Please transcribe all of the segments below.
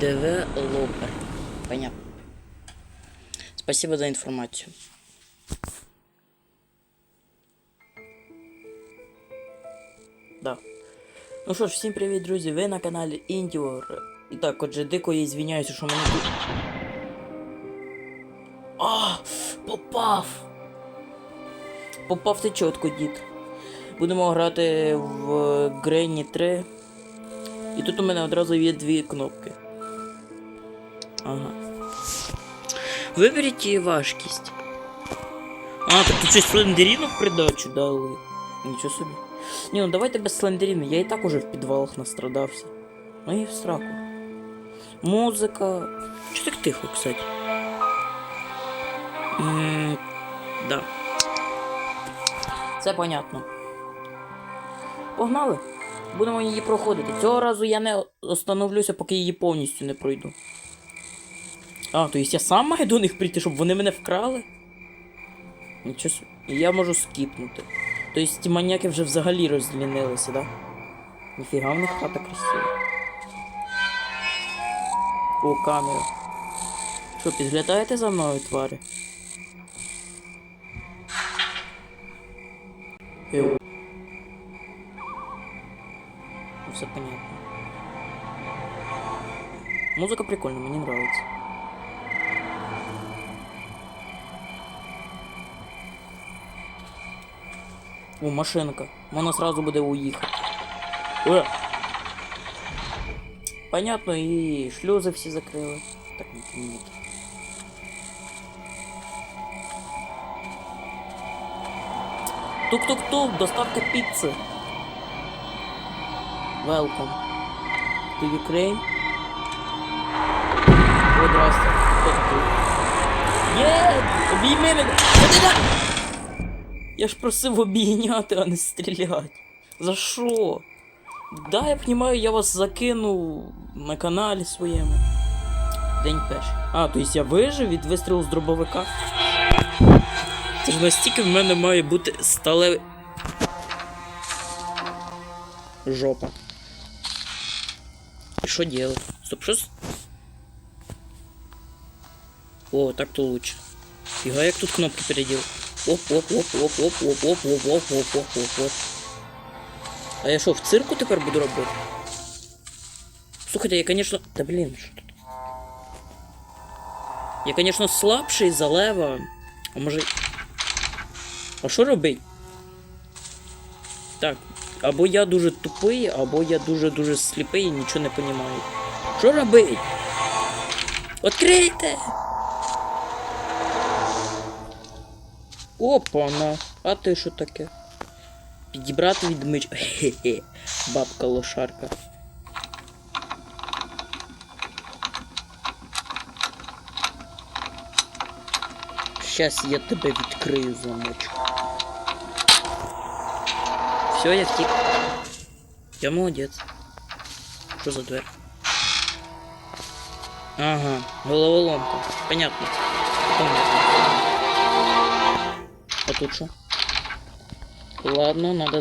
Девелопер. Понятно. Спасибо за інформацію. Да. Ну що ж, всім привіт, друзі! Ви на каналі Індіор. І так, отже, дико я звіняюся, що мене тут. А! Попав! Попав ти чітко, дід. Будемо грати в Гренні 3. І тут у мене одразу є дві кнопки. Ага. Виберіть її важкість. А, так тут щось слендеріну в придачу дали. Нічого собі. Ні, ну давайте без слендеріну, я і так уже в підвалах настрадався. Ну і в сраку. Музика. Чого так тихо, кстати? Ммм, да. Це понятно. Погнали. Будемо її проходити. Цього разу я не остановлюся, поки її повністю не пройду. А, то есть я сам маю до них прийти, щоб вони мене вкрали? Нічого я можу скіпнути. Тобто ті маніяки вже взагалі розлінилися, да? Ніфіга в них хата красива. О, камера. Що, підглядаєте за мною, твари? Йоу. Все понятно. Музыка прикольная, мне нравится. О, машинка. Вона сразу буде уїхати. Е! Понятно, і шлюзи всі закрили. Так, ні, ні. Тук-тук-тук, доставка піци. Welcome to Ukraine. О, здрасте. Хто? Є! Обійми мене! Я ж просив обійняти, а не стріляти. За що? Да, я понимаю, я вас закину на каналі своєму. День перший. А, то есть я вижив від вистрілу з дробовика. Це ж настільки в мене має бути сталевий. Жопа. І що делать? Стоп, що? з- О, так то лучше. Фига, як тут кнопки переділ. Оп, оп, оп, оп, оп, оп, оп, оп, оп, оп, оп, оп, оп. А я що, в цирку тепер буду робити? Слухайте, я, конечно... Та блін, що тут? Я, конечно, слабший за лева. А може. А що робить? Так, або я дуже тупий, або я дуже-дуже сліпий і нічого не розумію. Що робить? Открийте! Опана, а ти що таке? Підібрати відмич. Хе-хе, бабка лошарка. Щас я тебе відкрию замочку. Все, я втік. Я молодець. Що за дверь? Ага, головоломка. Понятно. Понятно. А тут що? Ладно, надо.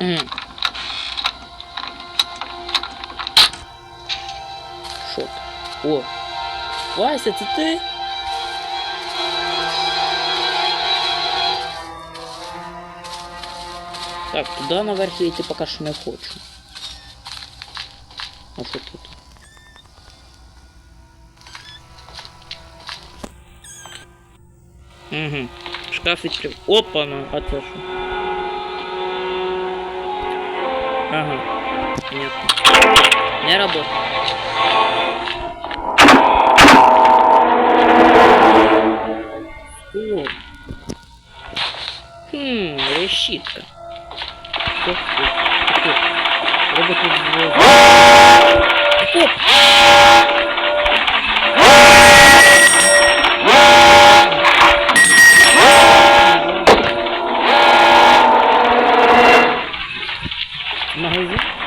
Мгм. Що ти? О! Вася, це ти? Так, туди наверх я йти поки що не хочу. А що тут? Угу. Шкаф відкрив. Опа-на, а це що? Ага. Понятно. Не работает. Все, все, все. Роботы в... Стоп! Магазин?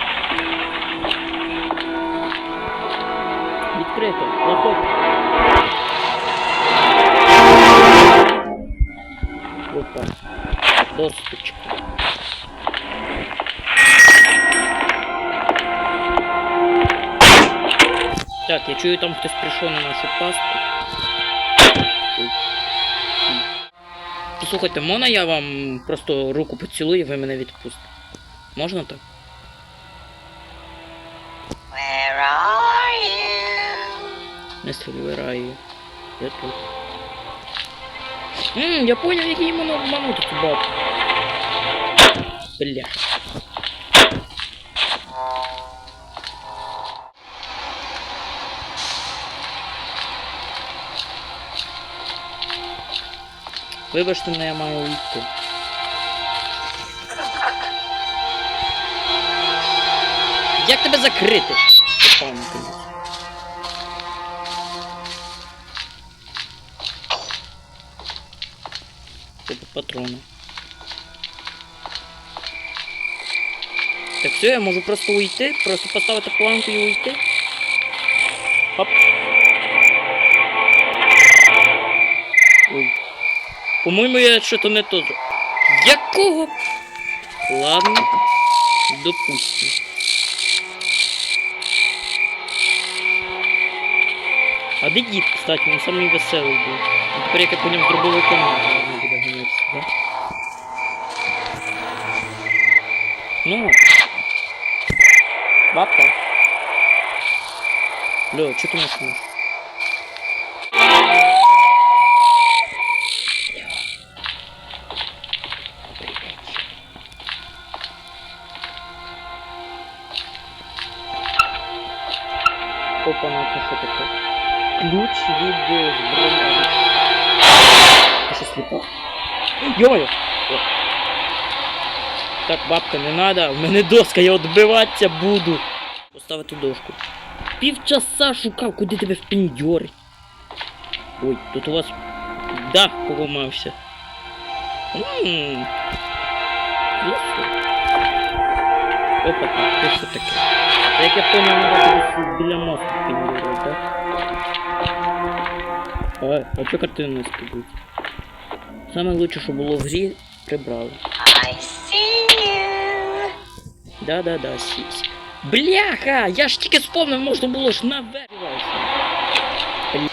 Чую, там хтось прийшов на нашу пастку. Ой. Послухайте, можна я вам просто руку поцілую, і ви мене відпустите? Можна так? Where are you? Мистер вибираю. Я тут. Ммм, я понял, як її можна обманути цю. Бля. Вибачте, мене я маю уйти. Як тебе закрити? Пане патрони. Так все, я можу просто уйти, просто поставити планку і уйти. Хоп. По-моєму, я що-то не то. Якого? Ладно. Допустим. А де дід, кстати, він самий веселий був. А тепер як я поняв, зробили команду, не буде ганятися, да? Ну. Бабка. Лё, что ты начнешь? Це що таке? Ключ від е, зброї. Ти що сліпа? Йо-моє! О. Так, бабка, не надо, в мене доска, я відбиватися буду. Поставити дошку. Півчаса шукав, куди тебе впіндьорить. Ой, тут у вас дах поламався. Опа, ти що таке? Як я понял, надо біля мосту підбирати, так? А, а чого картини не скидуть? Саме лучше, що було в грі, прибрали. I see you. Да-да-да, сісь. Бляха! Я ж тільки спомнив, можна було ж наверх. Бля.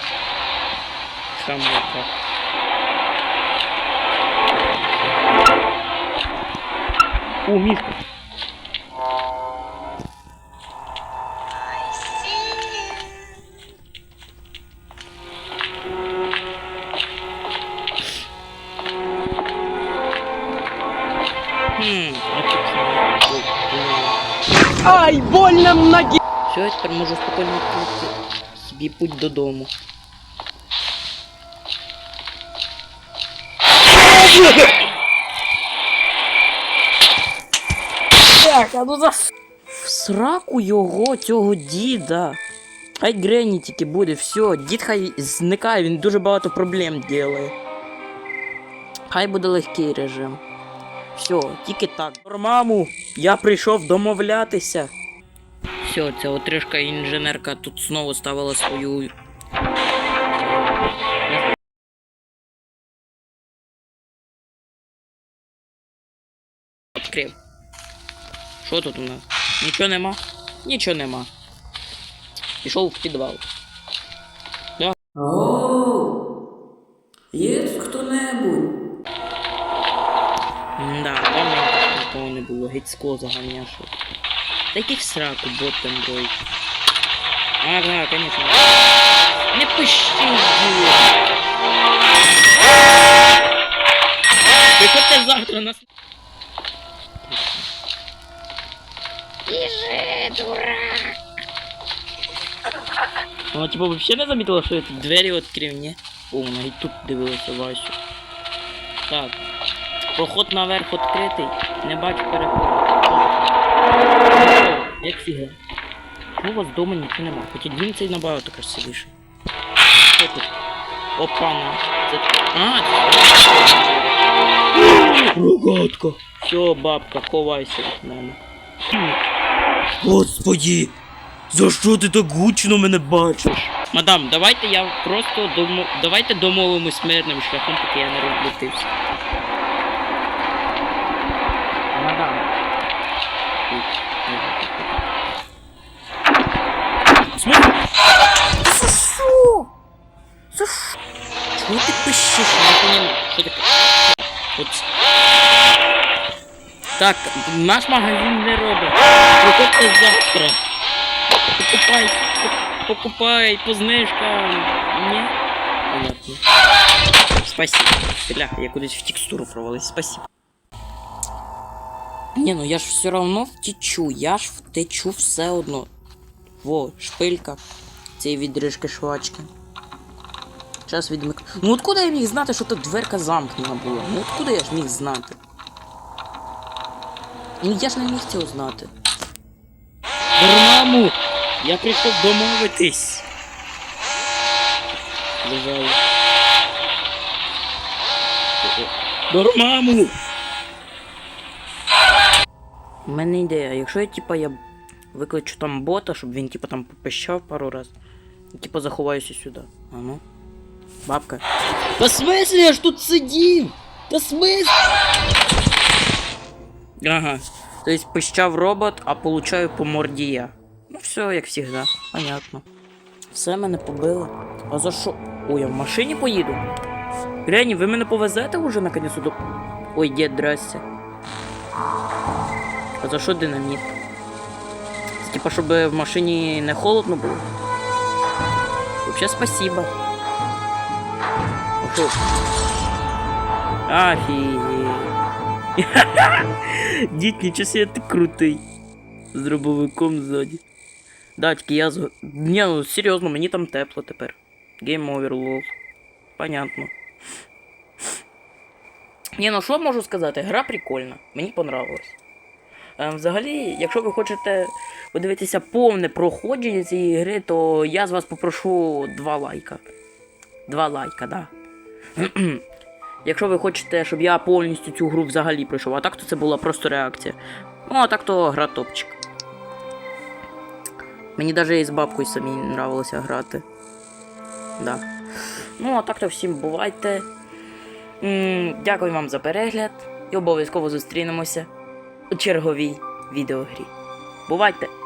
Хамока. О, мішка. Ай, больно в ноге! Все, я тепер можу спокійно відкрити собі путь додому. Бляха, ну за В сраку його, цього діда. Хай Гренні тільки буде, все, дід хай зникає, він дуже багато проблем ділає. Хай буде легкий режим. Все, тільки так. Маму, я прийшов домовлятися. Все, ця отрижка інженерка тут знову ставила свою. Відкрив. Що тут у нас? Нічого нема? Нічого нема. Пішов в підвал. Да. О, є тут хто-небудь? Да, там нікого не було, геть скло заганяшо. Та який в сраку бот Android. Ага, конечно. Не діло. Приходьте завтра на Вона типа вообще не замітила, що я тут двері відкрив, ні? О, вона і тут дивилася Васю. Так. Проход наверх відкритий. Не бачу переходу. Як фіга. Чому у вас вдома нічого нема? Хоча дім цей набагато красивіший. Що тут? Опана. Це... А, це... Рогатка. Все, бабка, ховайся від мене. Господи! За що ти так гучно мене бачиш? Мадам, давайте я просто домо... давайте домовимось мирним шляхом, поки я не розлютився. шо? За шо? Чего ты пищишь? Я понимаю, что такое. Вот. Так, наш магазин не робить. Приходьте завтра. Покупай, покупай по знижкам. не Понятно. Спасибо. Бля, я кудись в текстуру провалась. Спасибо. Не, ну я ж все равно втечу, я ж втечу все одно. Во, шпилька. Цієї відрижки швачки. Час відмик. Ну откуда я міг знати, що тут дверка замкнена була? Ну откуда я ж міг знати? Ну я ж не міг цього знати. Маму! Я прийшов домовитись. Лежаю. Дормаму! У мене ідея, якщо я типа я викличу там бота, щоб він типа там попищав пару раз. І типа заховаюся сюди. А ну. Бабка. Та смислі я ж тут сидів! Та смислі? Ага. Тобто пищав робот, а получаю по морді я. Ну все, як завжди. Понятно. Все мене побило. А за що? Ой, я в машині поїду. Грені, ви мене повезете уже наконец до. Ой, дід, здрасте. А за що динаміт? Типа, щоб в машині не холодно було. Вообще спасибо. А що? Офігеть. Дід, нічого себе ти крутий. З дробовиком ззаді. Да, я з... Ні, ну серйозно, мені там тепло тепер. Game over, лол. Понятно. Ні, ну що можу сказати? Гра прикольна. Мені понравилось. Е, взагалі, якщо ви хочете подивитися повне проходження цієї гри, то я з вас попрошу два лайка. Два лайка, да. Якщо ви хочете, щоб я повністю цю гру взагалі пройшов, а так то це була просто реакція. Ну, а так то гра топчик. Мені навіть із бабкою самі нравилося грати. Да. Ну, а так то всім бувайте. М, Дякую вам за перегляд і обов'язково зустрінемося у черговій відеогрі. Бувайте!